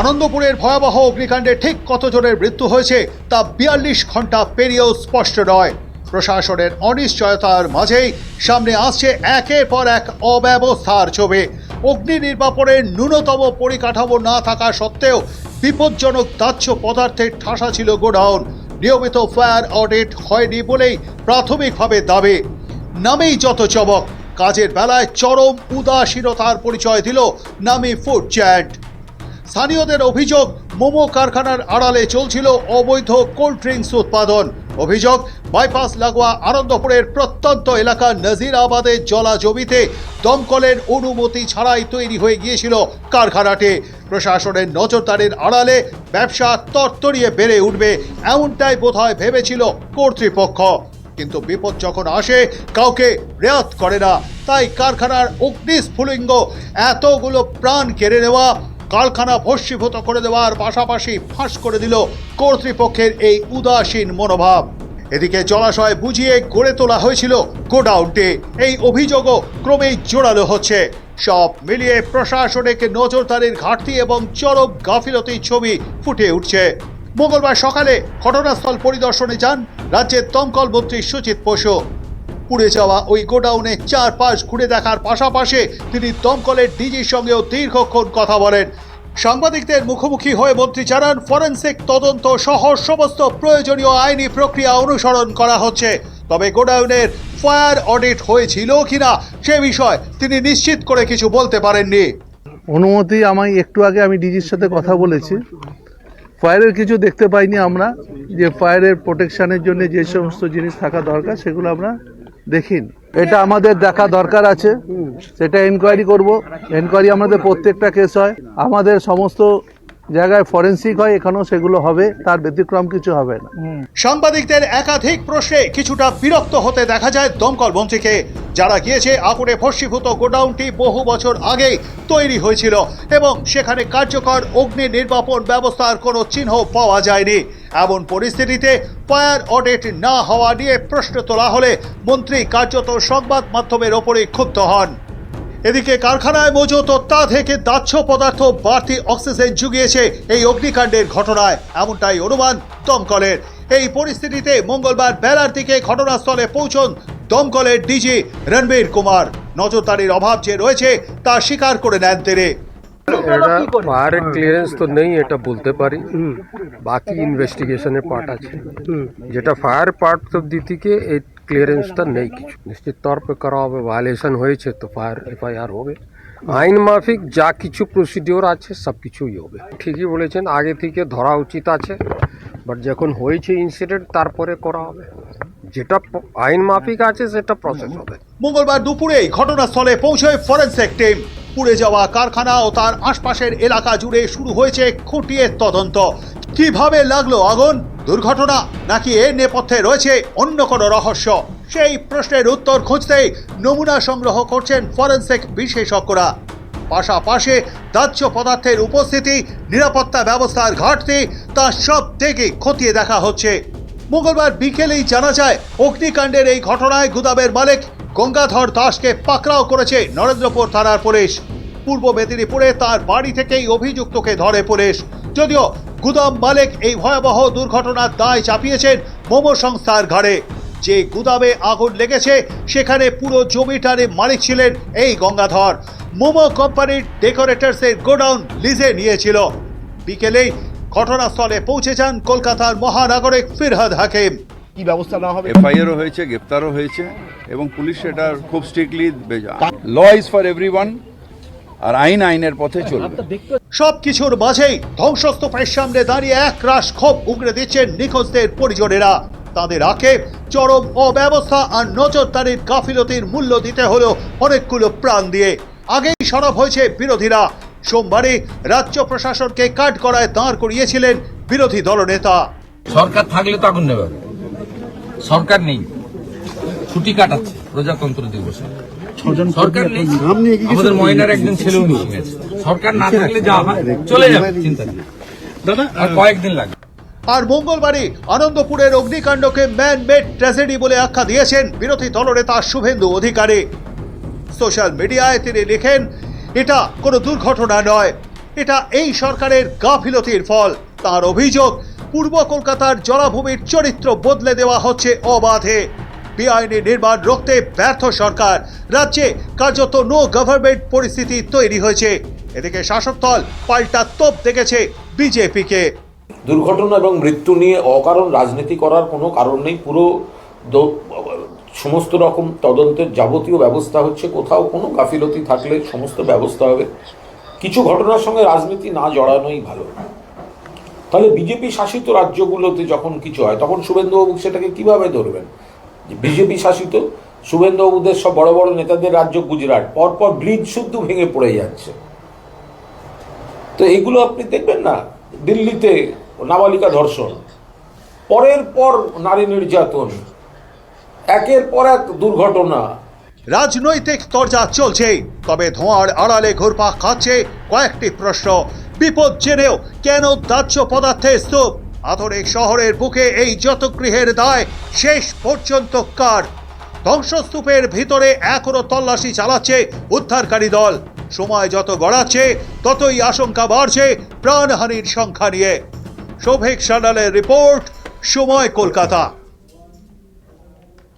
আনন্দপুরের ভয়াবহ অগ্নিকাণ্ডে ঠিক কত জনের মৃত্যু হয়েছে তা বিয়াল্লিশ ঘণ্টা পেরিয়েও স্পষ্ট নয়। প্রশাসনের অনিশ্চয়তার মাঝেই সামনে আসছে একের পর এক অব্যবস্থার ছবি। অগ্নি নির্বাপনের ন্যূনতম পরিকাঠামো না থাকা সত্ত্বেও বিপজ্জনক দাহ্য পদার্থের ঠাসা ছিল গোডাউন। নিয়মিত ফায়ার অডিট হয়নি বলেই প্রাথমিকভাবে দাবি। নামেই যত চমক, কাজের বেলায় চরম উদাসীনতার পরিচয় দিল নামি ফুড চ্যান্ট স্থানীয়দের অভিযোগ, মোমো কারখানার আড়ালে চলছিল অবৈধ কোল্ড ড্রিঙ্কস উৎপাদন। অভিযোগ, বাইপাস লাগোয়া আনন্দপুরের প্রত্যন্ত এলাকা নজিরাবাদের জলা জমিতে দমকলের অনুমতি ছাড়াই তৈরি হয়ে গিয়েছিল কারখানাটি। প্রশাসনের নজরদারির আড়ালে ব্যবসা তরতরিয়ে বেড়ে উঠবে এমনটাই বোধহয় ভেবেছিল কর্তৃপক্ষ। কিন্তু বিপদ যখন আসে, কাউকে রেয়াত করে না। তাই কারখানার অগ্নিস্ফুলিঙ্গ, এতগুলো প্রাণ কেড়ে নেওয়া কারখানা ভস্মীভূত করে দেওয়ার পাশাপাশি ফাঁস করে দিল কর্তৃপক্ষের এই উদাসীন মনোভাব। এদিকে জলাশয় বুঝিয়ে গড়ে তোলা হয়েছিল গোডাউনটি এই অভিযোগও ক্রমেই জোরালো হচ্ছে। সব মিলিয়ে প্রশাসনিক নজরদারির ঘাটতি এবং চরম গাফিলতির ছবি ফুটে উঠছে। মঙ্গলবার সকালে ঘটনাস্থল পরিদর্শনে যান রাজ্যের দমকল মন্ত্রী সুচিত বসু। পুড়ে যাওয়া ওই গোডাউনে চারপাশ ঘুরে দেখার পাশাপাশি তিনি দমকলের ডিজির সঙ্গেও দীর্ঘক্ষণ কথা বলেন। সাংবাদিকদের মুখোমুখি হয়ে মন্ত্রী জানান, ফরেন্সিক তদন্ত সহ সমস্ত প্রয়োজনীয় আইনি প্রক্রিয়া অনুসরণ করা হচ্ছে। তবে গোডাউনের ফায়ার অডিট হয়েছিল কিনা সে বিষয় তিনি নিশ্চিত করে কিছু বলতে পারেননি। অনুমতি আমায় একটু আগে আমি ডিজির সাথে কথা বলেছি। ফায়ারের কিছু দেখতে পাইনি আমরা, যে ফায়ারের প্রোটেকশানের জন্য যে সমস্ত জিনিস থাকা দরকার সেগুলো আমরা দেখিনি। এটা আমাদের দেখা দরকার আছে। সেটা এনকোয়ারি করব। এনকোয়ারি আমাদের প্রত্যেকটা কেস হয়। আমাদের সমস্ত জায়গায় ফরেন্সিক হয়, এখানেও সেগুলো হবে, তার ব্যতিক্রম কিছু হবে না। সাংবাদিকদের একাধিক প্রশ্নে কিছুটা বিরক্ত হতে দেখা যায় দমকল মন্ত্রীকে, যারা গিয়েছে আগুনে ভস্মীভূত গোডাউনটি বহু বছর আগেই তৈরি হয়েছিল এবং সেখানে কার্যকর অগ্নি নির্বাপন ব্যবস্থার কোনো চিহ্ন পাওয়া যায়নি। এমন পরিস্থিতিতে ফায়ার অডিট না হওয়া নিয়ে প্রশ্ন তোলা হলে মন্ত্রী কার্যত সংবাদ মাধ্যমের ওপরেই ক্ষুব্ধ হন। এদিকে কারখানায় মজুত অত্যাধিক দাহ্য পদার্থ বাড়তি অক্সিজেন জুগিয়েছে এই অগ্নিকাণ্ডের ঘটনায়। এমনটাই অনুমান দমকলের। এই পরিস্থিতিতে মঙ্গলবার বেলার দিকে ঘটনাস্থলে পৌঁছন দমকলের ডিজি রণবীর কুমার। নজরদারির অভাব যে রয়েছে তা স্বীকার করে নেন তিনি। এটা ফায়ার ক্লিয়ারেন্স তো নেই এটা বলতে পারি। বাকি ইনভেস্টিগেশনের পার্ট আছে। যেটা ফায়ার পার্ট অব্দি থেকে এই ক্লিয়ারেন্সটা নেই কিছু। নিশ্চিত তौर पे করা হবে ভায়োলেশন হয়েছে তো ফায়ার এফআইআর হবে। আইন মাফিক যা কিছু প্রসিডিওর আছে, সব কিছুই হবে। ঠিকই বলেছেন, আগে থেকে ধরা উচিত আছে বাট যখন হয়েছে ইনসিডেন্ট তারপরে করা হবে। যেটা প- আইন মাফিক আছে, সেটা প্রসেস হবে। মঙ্গলবার দুপুরেই ঘটনাস্থলে পৌঁছয় ফরেন্সিক টিম পুড়ে যাওয়া কারখানা ও তার আশপাশের এলাকা জুড়ে শুরু হয়েছে খুঁটিয়ে তদন্ত। কীভাবে লাগল আগুন? দুর্ঘটনা নাকি এর নেপথ্যে রয়েছে অন্য কোনো রহস্য? সেই প্রশ্নের উত্তর খুঁজতেই নমুনা সংগ্রহ করছেন ফরেন্সিক বিশেষজ্ঞরা। পাশাপাশি দাহ্য পদার্থের উপস্থিতি, নিরাপত্তা ব্যবস্থার ঘাটতি, তা সব থেকে খতিয়ে দেখা হচ্ছে। মঙ্গলবার বিকেলেই জানা যায়, অগ্নিকাণ্ডের এই ঘটনায় গুদামের মালিক গঙ্গাধর দাসকে পাকড়াও করেছে নরেন্দ্রপুর থানার পুলিশ। পূর্ব মেদিনীপুরে তার বাড়ি থেকেই অভিযুক্তকে ধরে পুলিশ। যদিও গুদাম মালিক এই ভয়াবহ দুর্ঘটনার দায় চাপিয়েছেন মোমো সংস্থার ঘাড়ে। যে গুদামে আগুন লেগেছে সেখানে পুরো জমিটারে মালিক ছিলেন এই গঙ্গাধর। মোমো কোম্পানির ডেকোরেটার্সের গোডাউন লিজে নিয়েছিল। বিকেলেই ঘটনাস্থলে পৌঁছে যান কলকাতার মহানাগরিক ফিরহাদ হাকিম। কি ব্যবস্থা নেওয়া হবে? এফআইআরও হয়েছে গ্রেপ্তারও হয়েছে এবং পুলিশ এটা খুব strictly law is for everyone আর আইন আইনের পথে চলবে। সবকিছুর মাঝেই ধ্বংসস্তূপের সামনে দাঁড়িয়ে এক রাশ ক্ষোভ উগড়ে দিচ্ছেন নিখোঁজদের পরিজনেরা। তাদের আঁকে চরম অব্যবস্থা আর নজরদারির গাফিলতির মূল্য দিতে হলো অনেকগুলো প্রাণ দিয়ে। আগেই সরব হয়েছে বিরোধীরা। সোমবারই রাজ্য প্রশাসনকে কাঠ করায় দাঁড় করিয়েছিলেন বিরোধী দলনেতা। সরকার থাকলে তো আগুন নেবে সরকার নেই। ছুটি কাটাচ্ছে প্রজাতন্ত্র দিবসে। সরকার নেই। আমাদের ময়নার একজন ছেলেও মিশে গেছে সরকার না থাকলে যা হয়। চলে যাবে চিন্তা নেই। দাদা আর কয়েকদিন লাগবে। আর মঙ্গলবারই আনন্দপুরের অগ্নিকাণ্ডকে ম্যান মেড ট্র্যাজেডি বলে আখ্যা দিয়েছেন বিরোধী দলনেতা শুভেন্দু অধিকারী। সোশ্যাল মিডিয়ায় তিনি লিখেন এটা কোনো দুর্ঘটনা নয়। এটা এই সরকারের গাফিলতির ফল। তার অভিযোগ পূর্ব কলকাতার জলাভূমির চরিত্র বদলে দেওয়া হচ্ছে অবাধে। বেআইনি নির্মাণ রুখতে ব্যর্থ সরকার। রাজ্যে কার্যত নো গভর্নমেন্ট পরিস্থিতি তৈরি হয়েছে। এদিকে শাসক দল পাল্টা তোপ দেখেছে বিজেপিকে। দুর্ঘটনা এবং মৃত্যু নিয়ে অকারণ রাজনীতি করার কোনো কারণ নেই। পুরো সমস্ত রকম তদন্তের যাবতীয় ব্যবস্থা হচ্ছে। কোথাও কোনো গাফিলতি থাকলে সমস্ত ব্যবস্থা হবে। কিছু ঘটনার সঙ্গে রাজনীতি না জড়ানোই ভালো। তাহলে বিজেপি শাসিত রাজ্যগুলোতে যখন কিছু হয়, তখন শুভেন্দুবাবু সেটাকে কীভাবে ধরবেন? বিজেপি শাসিত, শুভেন্দুবাবুদের সব বড় বড় নেতাদের রাজ্য গুজরাট, পরপর ব্রিজ শুদ্ধ ভেঙে পড়ে যাচ্ছে। তো এগুলো আপনি দেখবেন না? দিল্লিতে নাবালিকা ধর্ষণ, পরের পর নারী নির্যাতন, একের পর এক দুর্ঘটনা। রাজনৈতিক তরজা চলছে, তবে ধোঁয়ার আড়ালে ঘুরপা খাচ্ছে কয়েকটি প্রশ্ন। বিপদ জেনেও কেন দাহ্য পদার্থে স্তূপ? আধুনিক শহরের বুকে এই যতগৃহের দায়, শেষ পর্যন্ত কার? ধ্বংসস্তূপের ভিতরে এখনও তল্লাশি চালাচ্ছে উদ্ধারকারী দল। সময় যত গড়াচ্ছে, ততই আশঙ্কা বাড়ছে প্রাণহানির সংখ্যা নিয়ে। শোভেক সানালের রিপোর্ট, সময় কলকাতা।